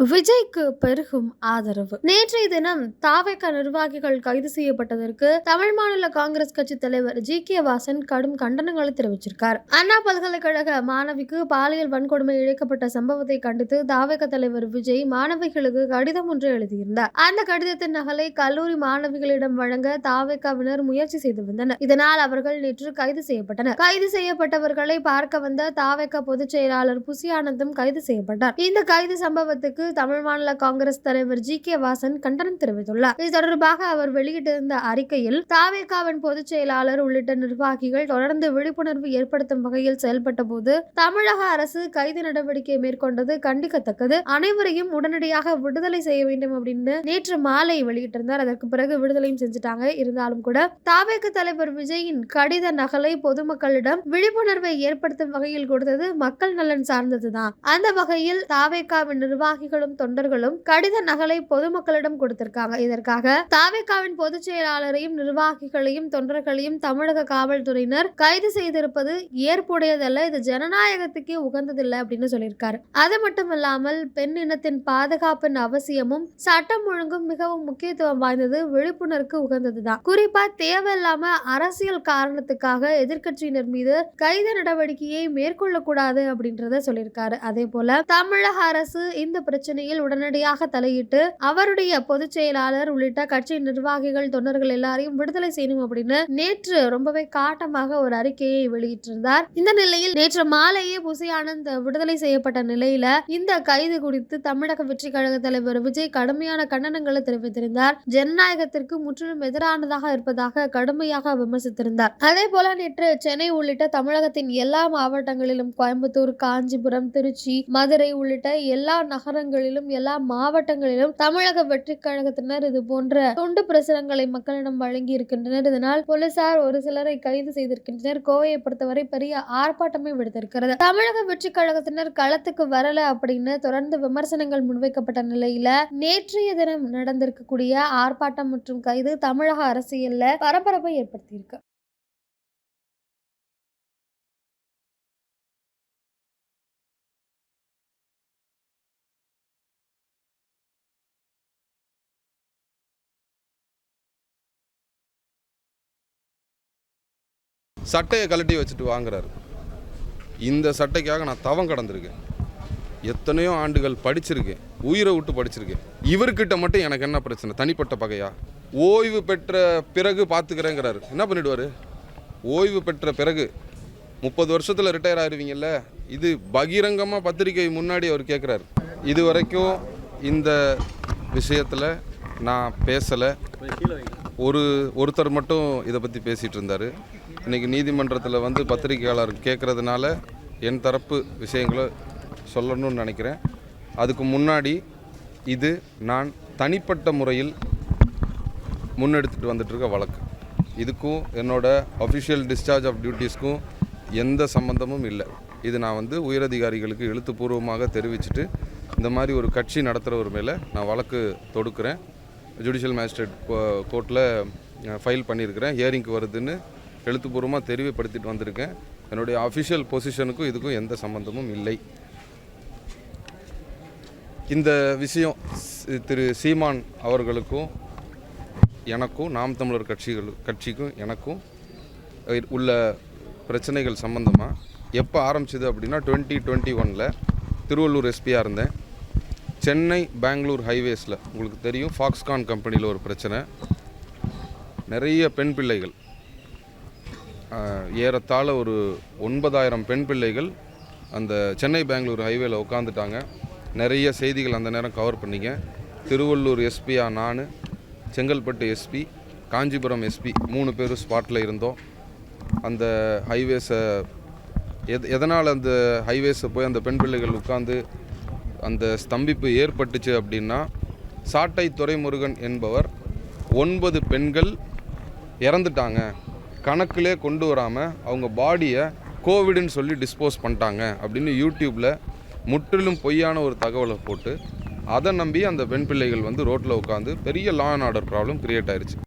விஜய்க்கு பெருகும் ஆதரவு. நேற்றைய தினம் தாவேக நிர்வாகிகள் கைது செய்யப்பட்டதற்கு தமிழ் மாநில காங்கிரஸ் கட்சி தலைவர் ஜி. கே. வாசன் கடும் கண்டனங்களை தெரிவிச்சிருக்கார். அண்ணா பல்கலைக்கழக மாணவிக்கு பாலியல் வன்கொடுமை இழைக்கப்பட்ட சம்பவத்தை கண்டித்து தாவேக தலைவர் விஜய் மாணவிகளுக்கு கடிதம் ஒன்று எழுதியிருந்தார். அந்த கடிதத்தின் நகலை கல்லூரி மாணவிகளிடம் வழங்க தாவேகாவினர் முயற்சி செய்து வந்தனர். இதனால் அவர்கள் நேற்று கைது செய்யப்பட்டனர். கைது செய்யப்பட்டவர்களை பார்க்க வந்த தாவேக பொதுச் செயலாளர் புசியானந்தும் கைது செய்யப்பட்டார். இந்த கைது சம்பவத்துக்கு தமிழ் மாநில காங்கிரஸ் தலைவர் ஜி. கே. வாசன் கண்டனம் தெரிவித்துள்ளார். இது தொடர்பாக அவர் வெளியிட்டிருந்த அறிக்கையில் தாவேகாவின் பொதுச் செயலாளர் உள்ளிட்ட நிர்வாகிகள் தொடர்ந்து விழிப்புணர்வு ஏற்படுத்தும் வகையில் செயல்பட்ட போது தமிழக அரசு கைது நடவடிக்கை மேற்கொண்டது கண்டிக்கத்தக்கது. அனைவரையும் உடனடியாக விடுதலை செய்ய வேண்டும் அப்படின்னு நேற்று மாலை வெளியிட்டிருந்தார். அதற்கு பிறகு விடுதலையும் செஞ்சுட்டாங்க. இருந்தாலும் கூட தாவேக தலைவர் விஜயின் கடித நகலை பொதுமக்களிடம் விழிப்புணர்வை ஏற்படுத்தும் வகையில் கொடுத்தது மக்கள் நலன் சார்ந்ததுதான். அந்த வகையில் தாவேகாவின் அமைச்சர்களும் தொண்டர்களும் கடித நகலை பொதுமக்களிடம் கொடுத்திருக்காங்க. இதற்காக தாவேகாவின் பொதுச் செயலாளரையும் நிர்வாகிகளையும் தொண்டர்களையும் தமிழக காவல்துறையினர் கைது செய்திருப்பது ஏற்புடையதல்ல இது ஜனநாயகத்துக்கே உகந்ததில்லை அப்படின்னு சொல்லியிருக்காரு. அது மட்டும் இல்லாமல் பெண் இனத்தின் பாதுகாப்பின் அவசியமும் சட்டம் ஒழுங்கும் மிகவும் முக்கியத்துவம் வாய்ந்தது விழிப்புணர்வுக்கு உகந்ததுதான். குறிப்பா தேவையில்லாம அரசியல் காரணத்துக்காக எதிர்க்கட்சியினர் மீது கைது நடவடிக்கையை மேற்கொள்ளக்கூடாது அப்படின்றத சொல்லியிருக்காரு. அதே போல தமிழக அரசு இந்த பிரச்சனை பிரச்சனையில் உடனடியாக தலையிட்டு அவருடைய பொதுச் செயலாளர் உள்ளிட்ட கட்சி நிர்வாகிகள் தொண்டர்கள் எல்லாரையும் விடுதலை செய்யணும் அப்படின்னு நேற்று ரொம்பவே காட்டமாக ஒரு அறிக்கையை வெளியிட்டிருந்தார். இந்த நிலையில் நேற்று மாலையே புசி ஆனந்த் விடுதலை செய்யப்பட்ட நிலையில இந்த கைது குறித்து தமிழக வெற்றி கழக தலைவர் விஜய் கடுமையான கண்டனங்களை தெரிவித்திருந்தார். ஜனநாயகத்திற்கு முற்றிலும் எதிரானதாக இருப்பதாக கடுமையாக விமர்சித்திருந்தார். அதே போல நேற்று சென்னை உள்ளிட்ட தமிழகத்தின் எல்லா மாவட்டங்களிலும் கோயம்புத்தூர் காஞ்சிபுரம் திருச்சி மதுரை உள்ளிட்ட எல்லா நகரங்களிலும் எல்லா மாவட்டங்களிலும் தமிழக வெற்றி கழகத்தினர் இது போன்ற தொண்டு பிரசுரங்களை மக்களிடம் வழங்கி இருக்கின்றனர் இதனால் போலீசார் ஒரு சிலரை கைது செய்திருக்கின்றனர். கோவையை பொறுத்தவரை பெரிய ஆர்ப்பாட்டமே விடுத்திருக்கிறது. தமிழக வெற்றி கழகத்தினர் களத்துக்கு வரல அப்படின்னு தொடர்ந்து விமர்சனங்கள் முன்வைக்கப்பட்ட நிலையில நேற்றைய தினம் நடந்திருக்கக்கூடிய ஆர்ப்பாட்டம் மற்றும் கைது தமிழக அரசியல்ல பரபரப்பை ஏற்படுத்தியிருக்கு. சட்டையை கழட்டி வச்சுட்டு வாங்குறாரு. இந்த சட்டைக்காக நான் தவம் கடந்திருக்கேன். எத்தனையோ ஆண்டுகள் படிச்சிருக்கேன். உயிரை விட்டு படிச்சிருக்கேன். இவர்கிட்ட மட்டும் எனக்கு என்ன பிரச்சனை? தனிப்பட்ட பகையா? ஓய்வு பெற்ற பிறகு பார்த்துக்கிறேங்கிறாரு என்ன பண்ணிடுவார்? ஓய்வு பெற்ற பிறகு முப்பது வருஷத்தில் ரிட்டையர் ஆயிடுவீங்கல்ல இது பகிரங்கமாக பத்திரிகை முன்னாடி அவர் கேட்குறாரு இது வரைக்கும் இந்த விஷயத்தில் நான் பேசலை. ஒரு ஒருத்தர் மட்டும் இதை பற்றி பேசிகிட்டு இருந்தார் இன்றைக்கி நீதிமன்றத்தில் வந்து பத்திரிகையாளர் கேட்குறதுனால என் தரப்பு விஷயங்களை சொல்லணும்னு நினைக்கிறேன். அதுக்கு முன்னாடி இது நான் தனிப்பட்ட முறையில் முன்னெடுத்துட்டு வந்துட்டுருக்க வழக்கு. இதுக்கும் என்னோடய அஃபிஷியல் டிஸ்சார்ஜ் ஆஃப் டியூட்டிஸ்க்கும் எந்த சம்மந்தமும் இல்லை. இது நான் வந்து உயரதிகாரிகளுக்கு எழுத்துப்பூர்வமாக தெரிவிச்சுட்டு இந்த மாதிரி ஒரு கட்சி நடத்துகிறவர் மேலே நான் வழக்கு தொடுக்கிறேன். ஜுடிஷியல் மேஜிஸ்ட்ரேட் கோர்ட்டில் ஃபைல் பண்ணியிருக்கிறேன். ஹியரிங்க்கு வருதுன்னு எழுத்துப்பூர்வமாக தெரிவுப்படுத்திட்டு வந்திருக்கேன். என்னுடைய அஃபிஷியல் பொசிஷனுக்கும் இதுக்கும் எந்த சம்மந்தமும் இல்லை. இந்த விஷயம் திரு சீமான் அவர்களுக்கும் எனக்கும் நாம் தமிழர் கட்சிகள் கட்சிக்கும் எனக்கும் உள்ள பிரச்சனைகள் சம்மந்தமாக எப்போ ஆரம்பிச்சது அப்படின்னா டுவெண்ட்டி டுவெண்ட்டி ஒனில் திருவள்ளூர் எஸ்பியாக இருந்தேன். சென்னை பெங்களூர் ஹைவேஸில் உங்களுக்கு தெரியும் ஃபாக்ஸ்கான் கம்பெனியில் ஒரு பிரச்சனை. நிறைய பெண் பிள்ளைகள் ஏறத்தாழ ஒரு ஒன்பதாயிரம் பெண் பிள்ளைகள் அந்த சென்னை பெங்களூர் ஹைவேல உட்காந்துட்டாங்க நிறைய செய்திகள் அந்த நேரம் கவர் பண்ணிங்க. திருவள்ளூர் எஸ்பியா நான் செங்கல்பட்டு எஸ்பி காஞ்சிபுரம் எஸ்பி மூணு பேரும் ஸ்பாட்டில் இருந்தோம். அந்த ஹைவேஸை எத் எதனால் அந்த ஹைவேஸை போய் அந்த பெண் பிள்ளைகள் உட்காந்து அந்த ஸ்தம்பிப்பு ஏற்பட்டுச்சு அப்படின்னா சாட்டை துரைமுருகன் என்பவர் ஒன்பது பெண்கள் இறந்துட்டாங்க. கணக்கிலே கொண்டு வராமல் அவங்க பாடியை கோவிடுன்னு சொல்லி டிஸ்போஸ் பண்ணிட்டாங்க அப்படின்னு யூடியூப்பில் முற்றிலும் பொய்யான ஒரு தகவலை போட்டு அதை நம்பி அந்த பெண் பிள்ளைகள் வந்து ரோட்டில் உட்காந்து பெரிய law and order problem create ஆயிடுச்சு